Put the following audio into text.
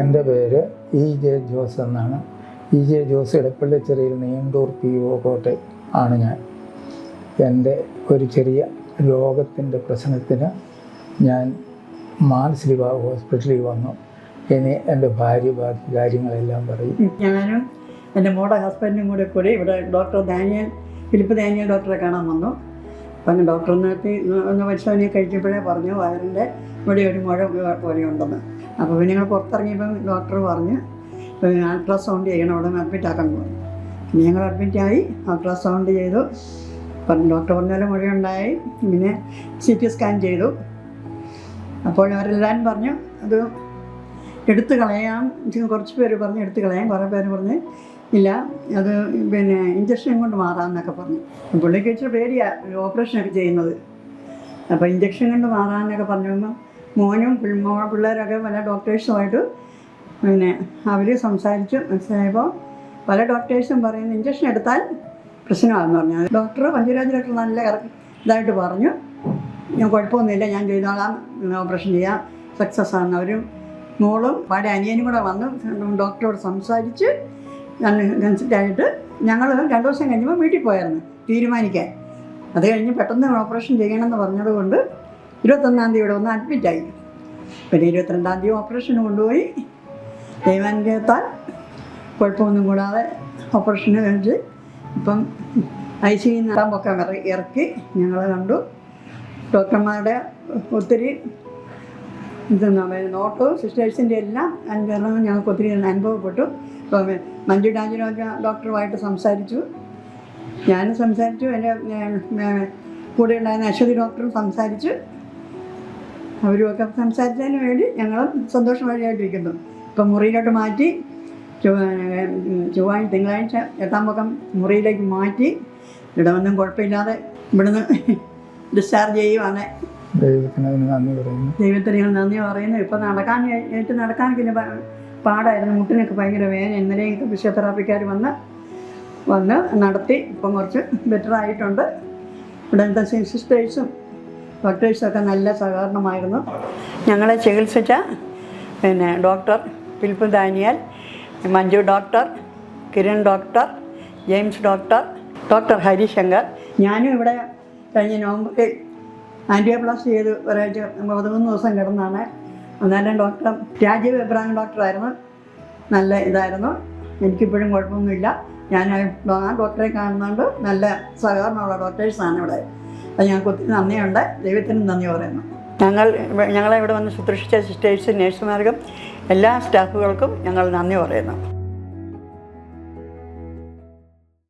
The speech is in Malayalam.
എന്റെ പേര് ഇ ജെ ജോസ് എന്നാണ്. ഇ ജെ ജോസ് ഇടപ്പള്ളിച്ചെറിയിൽ നീണ്ടൂർ പി ഒ കോട്ടെ ആണ് ഞാൻ. എന്റെ ഒരു ചെറിയ രോഗത്തിന്റെ പ്രശ്നത്തിന് ഞാൻ മാനസിക ഹോസ്പിറ്റലിൽ വന്നു. ഇനി എന്റെ ഭാര്യ ബാക്കി കാര്യങ്ങളെല്ലാം പറയും. ഞാനും എന്റെ മോടെ ഹസ്ബൻഡും കൂടെ കൂടി ഇവിടെ ഡോക്ടർ ദാനിയൽ ഫിലിപ്പ് ദാനിയൽ ഡോക്ടറെ കാണാൻ വന്നു. അപ്പം ഡോക്ടർ നിർത്തി ഒന്ന് പരിശോധന കഴിച്ചപ്പോഴേ പറഞ്ഞു വയറിന്റെ ഇവിടെ ഒരു മുഴ പോലെ ഉണ്ടെന്ന്. അപ്പോൾ പിന്നെ ഞങ്ങൾ പുറത്തിറങ്ങിയപ്പം ഡോക്ടർ പറഞ്ഞ് അൾട്രാസൗണ്ട് ചെയ്യണം അവിടെ അഡ്മിറ്റ് ആക്കാൻ പറഞ്ഞു പിന്നെ ഞങ്ങൾ അഡ്മിറ്റായി അൾട്രാസൗണ്ട് ചെയ്തു. പറഞ്ഞു ഡോക്ടർ പറഞ്ഞാലും മുഴയുണ്ടായി പിന്നെ സി ടി സ്കാൻ ചെയ്തു. അപ്പോൾ അവരെല്ലാം പറഞ്ഞു അത് എടുത്തു കളയാം. കുറച്ച് പേര് പറഞ്ഞ് എടുത്തു കളയാം. കുറേ പേര് പറഞ്ഞ് ഇല്ല അത് പിന്നെ ഇഞ്ചക്ഷൻ കൊണ്ട് മാറാമെന്നൊക്കെ പറഞ്ഞു. പുള്ളിക്ക് വെച്ചിട്ട് പേടിയാണ് ഓപ്പറേഷനൊക്കെ ചെയ്യുന്നത്. അപ്പോൾ ഇഞ്ചക്ഷൻ കൊണ്ട് മാറാമെന്നൊക്കെ പറഞ്ഞു മോനും പിള്ളേരൊക്കെ പല ഡോക്ടേഴ്സുമായിട്ട് പിന്നെ അവർ സംസാരിച്ചു മനസ്സിലായപ്പോൾ പല ഡോക്ടേഴ്സും പറയുന്ന ഇഞ്ചക്ഷൻ എടുത്താൽ പ്രശ്നമാണെന്ന് പറഞ്ഞു. ഡോക്ടർ പഞ്ചരാജ് ഡോക്ടർ നല്ല ഇതായിട്ട് പറഞ്ഞു. ഞാൻ കുഴപ്പമൊന്നുമില്ല ഞാൻ ചെയ്തോളാം ഓപ്പറേഷൻ ചെയ്യാം സക്സസ് ആണ് അവരും മോളും പാടെ അനിയനും കൂടെ വന്ന് ഡോക്ടറോട് സംസാരിച്ച് കൺസൾട്ടായിട്ട് ഞങ്ങൾ രണ്ടു ദിവസം കഴിഞ്ഞപ്പോൾ വീട്ടിൽ പോയായിരുന്നു തീരുമാനിക്കാൻ. അത് കഴിഞ്ഞ് പെട്ടെന്ന് ഓപ്പറേഷൻ ചെയ്യണമെന്ന് പറഞ്ഞതുകൊണ്ട് ഇരുപത്തൊന്നാം തീയതി ഇവിടെ ഒന്ന് അഡ്മിറ്റായി പിന്നെ ഇരുപത്തിരണ്ടാം തീയതി ഓപ്പറേഷന് കൊണ്ടുപോയി. ദൈവാനുഗ്രഹത്താൽ കുഴപ്പമൊന്നും കൂടാതെ ഓപ്പറേഷന് കഴിഞ്ഞ് ഇപ്പം ഐ സി നിറമ്പൊക്കെ ഇറക്കി ഞങ്ങളെ കണ്ടു. ഡോക്ടർമാരുടെ ഒത്തിരി ഇത് നോട്ടവും സിസ്റ്റേഴ്സിന്റെ എല്ലാം അനുകരണവും ഞങ്ങൾക്ക് ഒത്തിരി അനുഭവപ്പെട്ടു. മഞ്ജു ഡാഞ്ചിനോജ ഡോക്ടറുമായിട്ട് സംസാരിച്ചു. ഞാനും സംസാരിച്ചു. എന്റെ കൂടെ ഉണ്ടായിരുന്ന അശ്വതി ഡോക്ടറും സംസാരിച്ചു. അവരുമൊക്കെ സംസാരിച്ചതിന് വേണ്ടി ഞങ്ങളും സന്തോഷമായിട്ടിരിക്കുന്നു ഇപ്പം മുറിയിലോട്ട് മാറ്റി ചൊവ്വ- ചൊവ്വാഴ്ച തിങ്കളാഴ്ച എട്ടാം പക്കം മുറിയിലേക്ക് മാറ്റി ഇവിടെ ഒന്നും കുഴപ്പമില്ലാതെ ഇവിടുന്ന് ഡിസ്ചാർജ് ചെയ്യുവാണ്. ദൈവത്തിന് നന്ദി പറയുന്നു. ദൈവത്തിന് ഞാൻ നന്ദി പറയുന്നു. ഇപ്പം നടക്കാൻ എനിക്ക് നടക്കാൻ പിന്നെ പാടായിരുന്നു. മുട്ടിനൊക്കെ ഭയങ്കര വേദന. ഇന്നലെയും ഫിസിയോതെറാപ്പിക്കാർ വന്ന് വന്ന് നടത്തി. ഇപ്പം കുറച്ച് ബെറ്റർ ആയിട്ടുണ്ട്. ഇവിടുത്തെ സിസ്റ്റേഴ്സും ഡോക്ടേഴ്സും ഒക്കെ നല്ല സഹകരണമായിരുന്നു. ഞങ്ങളെ ചികിത്സിച്ച പിന്നെ doctor Philip Daniel Manju doctor Kiran doctor James doctor doctor Harishankar. ഞാനും ഇവിടെ കഴിഞ്ഞ നവംബറിൽ ആന്റിയോപ്ലാസ്റ്റ് ചെയ്ത് ഒരാഴ്ച പതിമൂന്ന് ദിവസം കിടന്നാണ്. അന്നേരം ഡോക്ടർ രാജീവ് എബ്രാഹിം ഡോക്ടറായിരുന്നു നല്ല ഇതായിരുന്നു. എനിക്കിപ്പോഴും കുഴപ്പമൊന്നുമില്ല. ഞാൻ ആ ഡോക്ടറെ കാണുന്നതുകൊണ്ട് നല്ല സഹകരണമുള്ള ഡോക്ടേഴ്സാണ് ഇവിടെ. അത് ഞങ്ങൾക്ക് ഒത്തിരി നന്ദിയുണ്ട്. ദൈവത്തിന് നന്ദി പറയുന്നു. ഞങ്ങൾ ഞങ്ങളെ ഇവിടെ വന്ന് ശുശ്രൂഷിച്ച സിസ്റ്റേഴ്സ് നേഴ്സുമാർക്കും എല്ലാ സ്റ്റാഫുകൾക്കും ഞങ്ങൾ നന്ദി പറയുന്നു.